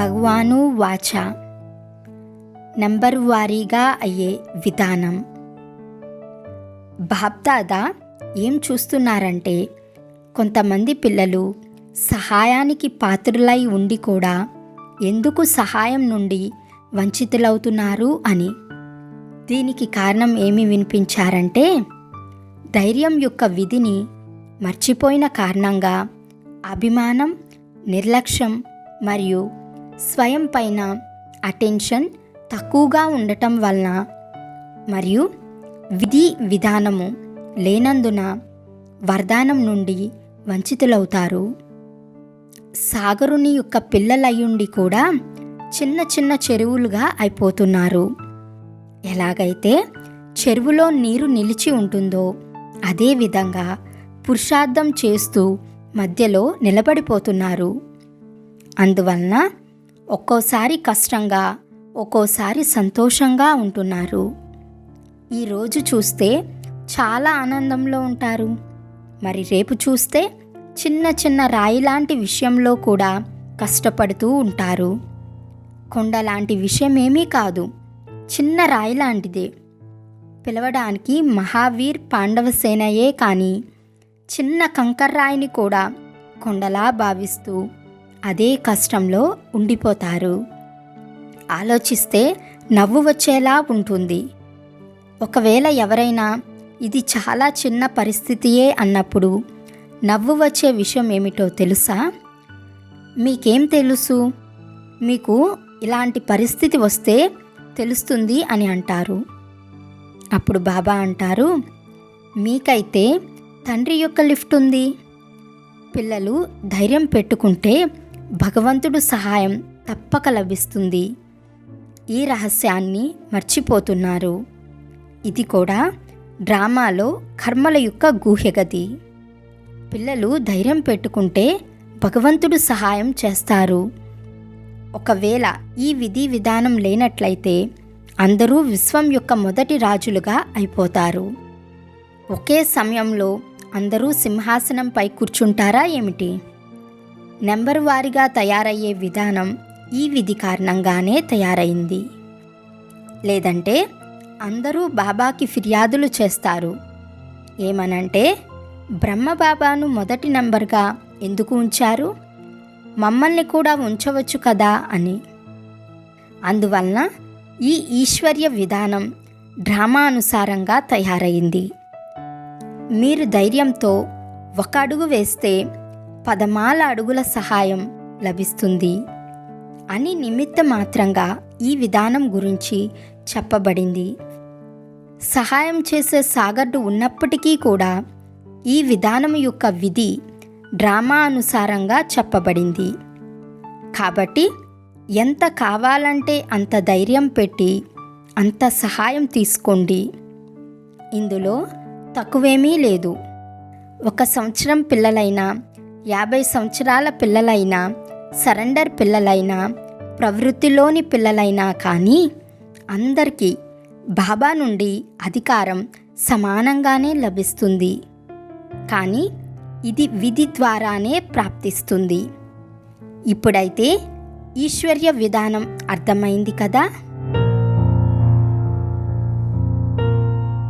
భగవాను వాచ. నంబర్ వారీగా అయ్యే విధానం. బాప్దాదా ఏం చూస్తున్నారంటే కొంతమంది పిల్లలు సహాయానికి పాత్రులై ఉండి కూడా ఎందుకు సహాయం నుండి వంచితులవుతున్నారు అని. దీనికి కారణం ఏమి వినిపించారంటే ధైర్యం యొక్క విధిని మర్చిపోయిన కారణంగా అభిమానం నిర్లక్ష్యం మరియు స్వయం పైన అటెన్షన్ తక్కువగా ఉండటం వలన మరియు విధి విధానము లేనందున వరదానం నుండి వంచితులవుతారు. సాగరుని యొక్క పిల్లలయ్యుండి కూడా చిన్న చిన్న చెరువులుగా అయిపోతున్నారు. ఎలాగైతే చెరువులో నీరు నిలిచి ఉంటుందో అదేవిధంగా పురుషార్థం చేస్తూ మధ్యలో నిలబడిపోతున్నారు. అందువలన ఒక్కోసారి కష్టంగా ఒక్కోసారి సంతోషంగా ఉంటున్నారు. ఈరోజు చూస్తే చాలా ఆనందంలో ఉంటారు. మరి రేపు చూస్తే చిన్న చిన్న రాయి లాంటి విషయంలో కూడా కష్టపడుతూ ఉంటారు. కొండ లాంటి విషయం ఏమీ కాదు. చిన్న రాయి లాంటిదే పిలవడానికి మహావీర్ పాండవ సేనయే కానీ చిన్న కంకర్రాయిని కూడా కొండలా భావిస్తూ అదే కష్టంలో ఉండిపోతారు. ఆలోచిస్తే నవ్వు వచ్చేలా ఉంటుంది. ఒకవేళ ఎవరైనా ఇది చాలా చిన్న పరిస్థితియే అన్నప్పుడు నవ్వు వచ్చే విషయం ఏమిటో తెలుసా? మీకేం తెలుసు? మీకు ఇలాంటి పరిస్థితి వస్తే తెలుస్తుంది అని అంటారు. అప్పుడు బాబా అంటారు మీకైతే తండ్రి యొక్క లిఫ్ట్ ఉంది. పిల్లలు ధైర్యం పెట్టుకుంటే భగవంతుడు సహాయం తప్పక లభిస్తుంది. ఈ రహస్యాన్ని మర్చిపోతున్నారు. ఇది కూడా డ్రామాలో కర్మల యొక్క గూహ్యగతి. పిల్లలు ధైర్యం పెట్టుకుంటే భగవంతుడు సహాయం చేస్తారు. ఒకవేళ ఈ విధి విధానం లేనట్లయితే అందరూ విశ్వం యొక్క మొదటి రాజులుగా అయిపోతారు. ఒకే సమయంలో అందరూ సింహాసనంపై కూర్చుంటారా ఏమిటి? నెంబర్ వారీగా తయారయ్యే విధానం ఈ విధి కారణంగానే తయారైంది. లేదంటే అందరూ బాబాకి ఫిర్యాదులు చేస్తారు. ఏమనంటే బ్రహ్మబాబాను మొదటి నంబర్గా ఎందుకు ఉంచారు? మమ్మల్ని కూడా ఉంచవచ్చు కదా అని. అందువలన ఈ ఈశ్వర్య విధానం డ్రామా అనుసారంగా తయారైంది. మీరు ధైర్యంతో ఒక అడుగు వేస్తే పదమాల అడుగుల సహాయం లభిస్తుంది అని నిమిత్త మాత్రంగా ఈ విధానం గురించి చెప్పబడింది. సహాయం చేసే సాగర్డు ఉన్నప్పటికీ కూడా ఈ విధానం యొక్క విధి డ్రామా అనుసారంగా చెప్పబడింది. కాబట్టి ఎంత కావాలంటే అంత ధైర్యం పెట్టి అంత సహాయం తీసుకోండి. ఇందులో తక్కువేమీ లేదు. ఒక సంవత్సరం పిల్లలైనా యాభై సంవత్సరాల పిల్లలైనా సరెండర్ పిల్లలైనా ప్రవృత్తిలోని పిల్లలైనా కానీ అందరికీ బాబా నుండి అధికారం సమానంగానే లభిస్తుంది. కానీ ఇది విధి ద్వారానే ప్రాప్తిస్తుంది. ఇప్పుడైతే ఈశ్వర్య విధానం అర్థమైంది కదా?